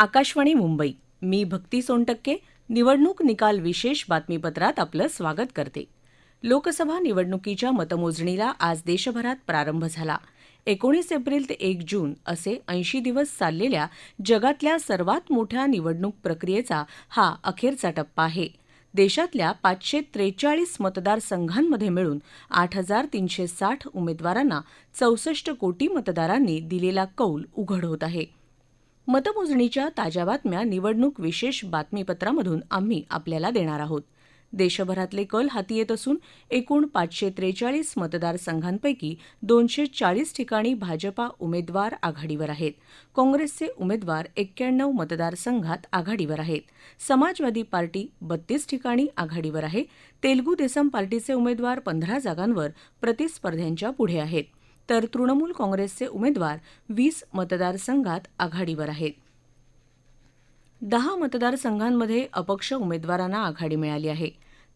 आकाशवाणी मुंबई. मी भक्ती सोनटक्के. निवडणूक निकाल विशेष बातमीपत्रात आपलं स्वागत करते. लोकसभा निवडणुकीच्या मतमोजणीला आज देशभरात प्रारंभ झाला. एकोणीस एप्रिल ते एक जून असे ऐंशी दिवस चाललेल्या जगातल्या सर्वात मोठ्या निवडणूक प्रक्रियेचा हा अखेरचा टप्पा आहे. देशातल्या पाचशे त्रेचाळीस मतदारसंघांमध्ये मिळून आठ हजार तीनशे साठ उमेदवारांना चौसष्ट कोटी मतदारांनी दिलेला कौल उघड होत आहे. मतमोजणीच्या ताज्या बातम्या निवडणूक विशेष बातमीपत्रामधून आम्ही आपल्याला देणार आहोत. देशभरातले कल हाती येत असून एकूण पाचशे त्रेचाळीस मतदारसंघांपैकी दोनशे चाळीस ठिकाणी भाजपा उमेदवार आघाडीवर आहेत. काँग्रेसचे उमेदवार एक्क्याण्णव मतदारसंघात आघाडीवर आहेत. समाजवादी पार्टी बत्तीस ठिकाणी आघाडीवर आहे. तेलगू देसम पार्टीचे उमेदवार पंधरा जागांवर प्रतिस्पर्ध्यांच्या पुढे आहेत. तर तृणमूल काँग्रेसचे उमेदवार वीस मतदारसंघात आघाडीवर आहेत. दहा मतदारसंघांमध्ये अपक्ष उमेदवारांना आघाडी मिळाली आहे.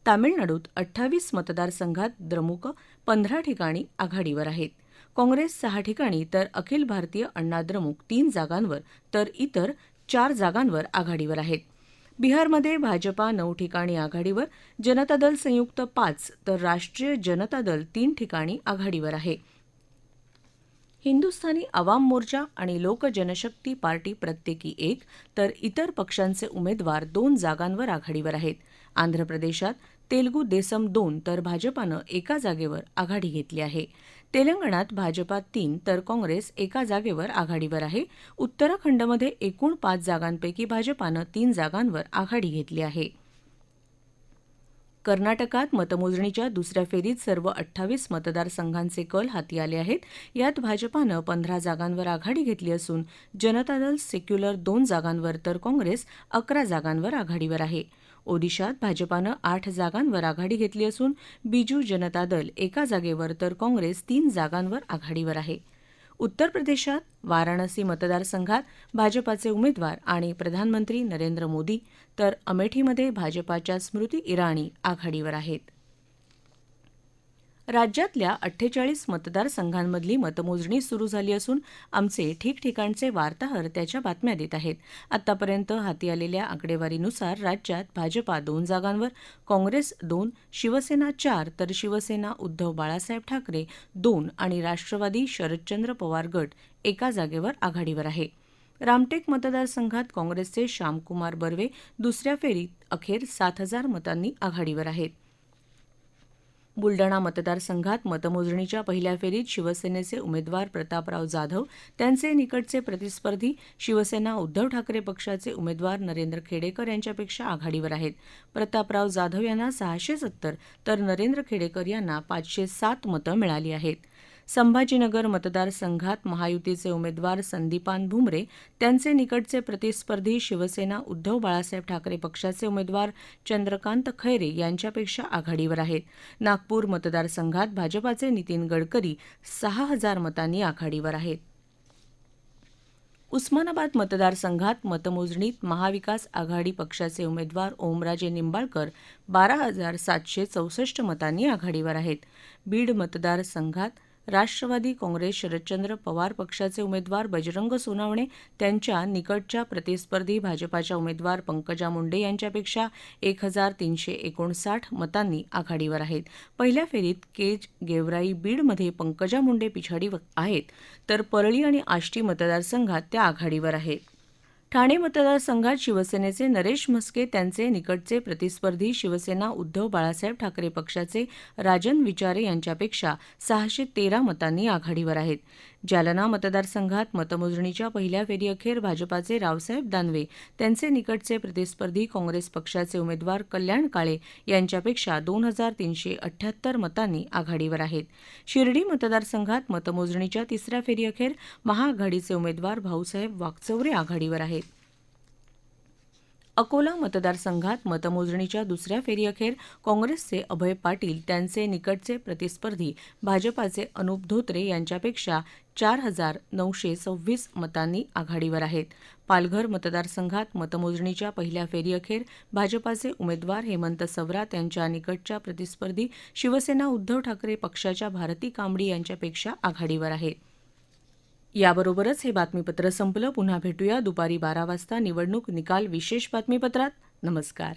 तामिळनाडूत अठ्ठावीस मतदारसंघात द्रमुक पंधरा ठिकाणी आघाडीवर आहेत. काँग्रेस सहा ठिकाणी तर अखिल भारतीय अण्णा द्रमुक तीन जागांवर तर इतर चार जागांवर आघाडीवर आहेत. बिहारमध्ये भाजपा नऊ ठिकाणी आघाडीवर जनता दल संयुक्त पाच तर राष्ट्रीय जनता दल तीन ठिकाणी आघाडीवर आहे. हिंदुस्थानी आवाम मोर्चा आणि लोक जनशक्ती पार्टी प्रत्येकी एक तर इतर पक्षांचे उमेदवार दोन जागांवर आघाडीवर आहेत. आंध्र प्रदेशात तेलगू देसम दोन तर भाजपानं एका जागेवर आघाडी घेतली आहे. तेलंगणात भाजपा तीन तर काँग्रेस एका जागेवर आघाडीवर आहे. उत्तराखंडमध्ये एकूण पाच जागांपैकी भाजपानं तीन जागांवर आघाडी घेतली आहे. कर्नाटकात मतमोजणीच्या दुसऱ्या फेरीत सर्व अठ्ठावीस मतदारसंघांचे कल हाती आले आहेत. यात भाजपानं पंधरा जागांवर आघाडी घेतली असून जनता दल सेक्युलर दोन जागांवर तर काँग्रेस अकरा जागांवर आघाडीवर आहे. ओदिशात भाजपानं आठ जागांवर आघाडी घेतली असून बिजू जनता दल एका जागेवर तर काँग्रेस तीन जागांवर आघाडीवर आहे. उत्तर प्रदेशात वाराणसी मतदारसंघात भाजपाचे उमेदवार आणि प्रधानमंत्री नरेंद्र मोदी तर अमेठीमध्ये भाजपाच्या स्मृती इराणी आघाडीवर आहेत. राज्यातल्या अठ्ठेचाळीस मतदारसंघांमधली मतमोजणी सुरू झाली असून आमचे ठिकठिकाणचे वार्ताहर त्याच्या बातम्या देत आहेत. आतापर्यंत हाती आलेल्या आकडेवारीनुसार राज्यात भाजपा दोन जागांवर काँग्रेस दोन शिवसेना चार तर शिवसेना उद्धव बाळासाहेब ठाकरे दोन आणि राष्ट्रवादी शरदचंद्र पवार गट एका जागेवर आघाडीवर आहे. रामटेक मतदारसंघात काँग्रेसचे श्यामकुमार बर्वे दुसऱ्या फेरीत अखेर सात हजार मतांनी आघाडीवर आहेत. बुलडाणा मतदारसंघात मतमोजणीच्या पहिल्या फेरीत शिवसेनेचे उमेदवार प्रतापराव जाधव त्यांचे निकटचे प्रतिस्पर्धी शिवसेना उद्धव ठाकरे पक्षाचे उमेदवार नरेंद्र खेडेकर यांच्यापेक्षा आघाडीवर आहेत. प्रतापराव जाधव यांना सहाशे सत्तर तर नरेंद्र खेडेकर यांना पाचशे सात मतं मिळाली आहेत. संभाजीनगर मतदारसंघात महायुतीचे उमेदवार संदीपान भुमरे त्यांचे निकटचे प्रतिस्पर्धी शिवसेना उद्धव बाळासाहेब ठाकरे पक्षाचे उमेदवार चंद्रकांत खैरे यांच्यापेक्षा आघाडीवर आहेत. नागपूर मतदारसंघात भाजपाचे नितीन गडकरी सहा हजार मतांनी आघाडीवर आहेत. उस्मानाबाद मतदारसंघात मतमोजणीत महाविकास आघाडी पक्षाचे उमेदवार ओमराजे निंबाळकर बारा हजार सातशे चौसष्ट मतांनी आघाडीवर आहेत. बीड मतदारसंघात राष्ट्रवादी काँग्रेस शरदचंद्र पवार पक्षाचे उमेदवार बजरंग सोनावणे त्यांच्या निकटच्या प्रतिस्पर्धी भाजपाच्या उमेदवार पंकजा मुंडे यांच्यापेक्षा एक हजार तीनशे एकोणसाठ मतांनी आघाडीवर आहेत. पहिल्या फेरीत केज गेवराई बीडमध्ये पंकजा मुंडे पिछाडी आहेत. तर परळी आणि आष्टी मतदारसंघात त्या आघाडीवर आहेत. ठाणे मतदारसंघात शिवसेनेचे नरेश म्हस्के त्यांचे निकटचे प्रतिस्पर्धी शिवसेना उद्धव बाळासाहेब ठाकरे पक्षाचे राजन विचारे यांच्यापेक्षा सहाशे तेरा मतांनी आघाडीवर आहेत. जालना मतदारसंघात मतमोजणीच्या पहिल्या फेरीअखेर भाजपाचे रावसाहेब दानवे त्यांचे निकटचे प्रतिस्पर्धी काँग्रेस पक्षाचे उमेदवार कल्याण काळे यांच्यापेक्षा दोन हजार तीनशे अठ्ठ्याहत्तर मतांनी आघाडीवर आहेत. शिर्डी मतदारसंघात मतमोजणीच्या तिसऱ्या फेरीअखेर महाआघाडीचे उमेदवार भाऊसाहेब वाकचौरे आघाडीवर आहेत. अकोला मतदारसंघात मतमोजणीच्या दुसऱ्या फेरीअखेर काँग्रेसचे अभय पाटील त्यांचे निकटचे प्रतिस्पर्धी भाजपाचे अनुप धोत्रे यांच्यापेक्षा चार हजार नऊशे सव्वीस मतांनी आघाडीवर आहेत. पालघर मतदारसंघात मतमोजणीच्या पहिल्या फेरीअखेर भाजपाचे उमेदवार हेमंत सवरात यांच्या निकटच्या प्रतिस्पर्धी शिवसेना उद्धव ठाकरे पक्षाच्या भारती कांबडी यांच्यापेक्षा आघाडीवर आहेत. याबरोबरच हे बातमीपत्र संपलं. पुन्हा भेटूया दुपारी बारा वाजता. निवडणूक निकाल विशेष बातमीपत्रात. नमस्कार.